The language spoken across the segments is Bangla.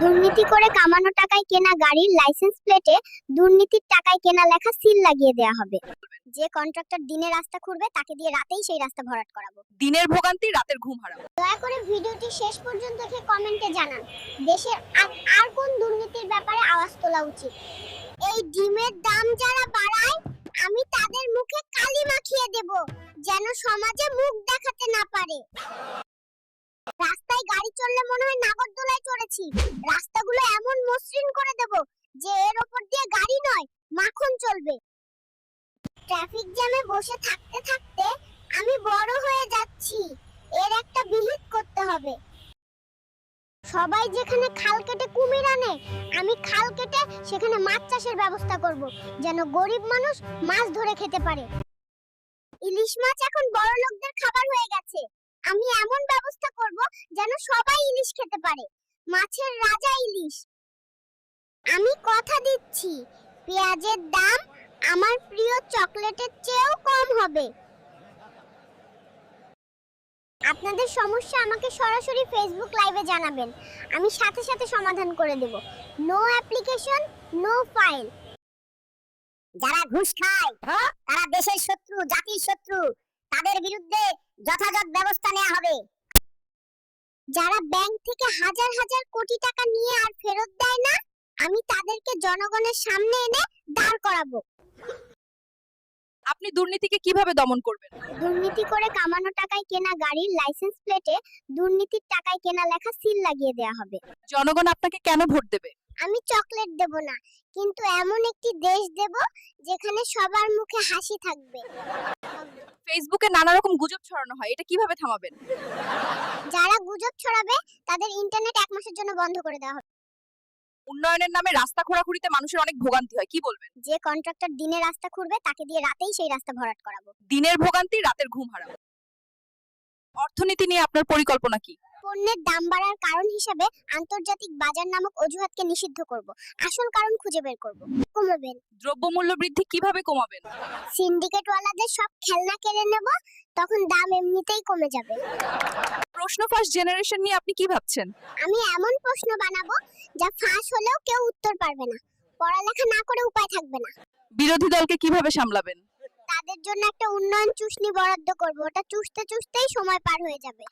দুর্নীতি করে কামানো টাকায় কেনা গাড়ির লাইসেন্স প্লেটে দুর্নীতির টাকায় কেনা লেখা সিল লাগিয়ে দেয়া হবে। যে কন্ট্রাক্টর দিনে রাস্তা খুঁড়বে তাকে দিয়ে রাতেই সেই রাস্তা ভরাট করাবো। দিনের ভোগান্তি রাতের ঘুম হারাম দয়া করে ভিডিওটি শেষ পর্যন্ত দেখে কমেন্টে জানান দেশের আর- আর কোন দুর্নীতির ব্যাপারে আওয়াজ তোলা উচিত? এই ডিমের দাম যারা বাড়ায় আমি তাদের মুখে কালি মাখিয়ে দেব যেন সমাজে মুখ দেখাতে না পারে। রাস্তায় গাড়ি চললে মনে হয় নাগরদোলায় চড়েছি। রাস্তাগুলো এমন মসৃণ করে দেব যে এর ওপর দিয়ে গাড়ি নয়, মাখন চলবে। ট্রাফিক জ্যামে বসে থাকতে থাকতে আমি বড় হয়ে যাচ্ছি। এর একটা বিহিত করতে হবে। সবাই যেখানে খাল কেটে কুমির আনে, আমি খাল কেটে সেখানে মাছ চাষের ব্যবস্থা করব, যেন গরিব মানুষ মাছ ধরে খেতে পারে। ইলিশ মাছ এখন বড় লোকদের খাবার হয়ে গেছে। আমি এমন ব্যবস্থা সবাই ইলিশ খেতে পারে। মাছের রাজা ইলিশ। আমি কথা দিচ্ছি পেঁয়াজের দাম আমার প্রিয় চকলেটের চেয়েও কম হবে। আপনাদের সমস্যা আমাকে সরাসরি ফেসবুক লাইভে জানাবেন। আমি সাথে সাথে সমাধান করে দেব। নো অ্যাপ্লিকেশন নো ফাইল যারা ঘুষ খায় তারা দেশের শত্রু জাতির শত্রু। তাদের বিরুদ্ধে যথাযথ ব্যবস্থা নেওয়া হবে। যারা ব্যাংক থেকে হাজার হাজার কোটি টাকা নিয়ে আর ফেরত দেয় না আমি তাদেরকে জনগণের সামনে এনে দাঁড় করাবো। আপনি দুর্নীতিকে কীভাবে দমন করবেন? দুর্নীতি করে কামানো টাকায় কেনা গাড়ির লাইসেন্স প্লেটে দুর্নীতির টাকায় কেনা লেখা সিল লাগিয়ে দেয়া হবে। জনগণ আপনাকে কেন ভোট দেবে? আমি চকলেট দেব না কিন্তু এমন একটি দেশ দেব যেখানে সবার মুখে হাসি থাকবে। ফেসবুকে নানা রকম গুজব ছড়ানো হয় এটা কীভাবে থামাবেন? যারা গুজব ছড়াবে তাদের ইন্টারনেট এক মাসের জন্য বন্ধ করে দেওয়া হবে। উন্নয়নের নামে রাস্তা খোঁড়াখুড়িতে মানুষের অনেক ভোগান্তি হয় কি বলবেন? যে কন্ট্রাক্টর দিনে রাস্তা খুঁড়বে তাকে দিয়ে রাতেই সেই রাস্তা ভরাট করাবো। দিনের ভোগান্তি রাতের ঘুম হারাম অর্থনীতি নিয়ে আপনার পরিকল্পনা কি? পণ্যের দাম বাড়ার কারণ হিসাবে আন্তর্জাতিক বাজার নামক অজুহাতকে নিষিদ্ধ করব। আসল কারণ খুঁজে বের করব। কমাবেন। দ্রব্যমূল্য বৃদ্ধি কীভাবে কমাবেন? সিন্ডিকেটওয়ালাদের সব খেলনা কেড়ে নেব তখন দাম এমনিতেই কমে যাবে। প্রশ্ন ফাঁস জেনারেশন নিয়ে আপনি কি ভাবছেন? আমি এমন প্রশ্ন বানাবো যা ফাঁস হলেও কেউ উত্তর পারবে না। পড়ালেখা না করে উপায় থাকবে না। বিরোধী দলকে কীভাবে সামলাবেন? তাদের জন্য একটা উন্নয়ন চুষনি বরাদ্দ করব। ওটা চুষতে চুষতেই সময় পার হয়ে যাবে।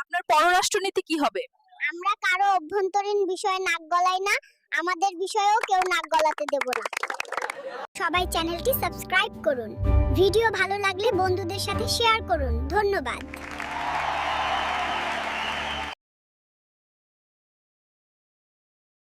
আপনার পররাষ্ট্রনীতি কি হবে? আমরা কারও অভ্যন্তরীণ বিষয়ে নাক গলাই না আমাদের বিষয়েও কেউ নাক গলাতে দেব না। সবাই চ্যানেলটি সাবস্ক্রাইব করুন। ভিডিও ভালো লাগলে বন্ধুদের সাথে শেয়ার করুন। ধন্যবাদ।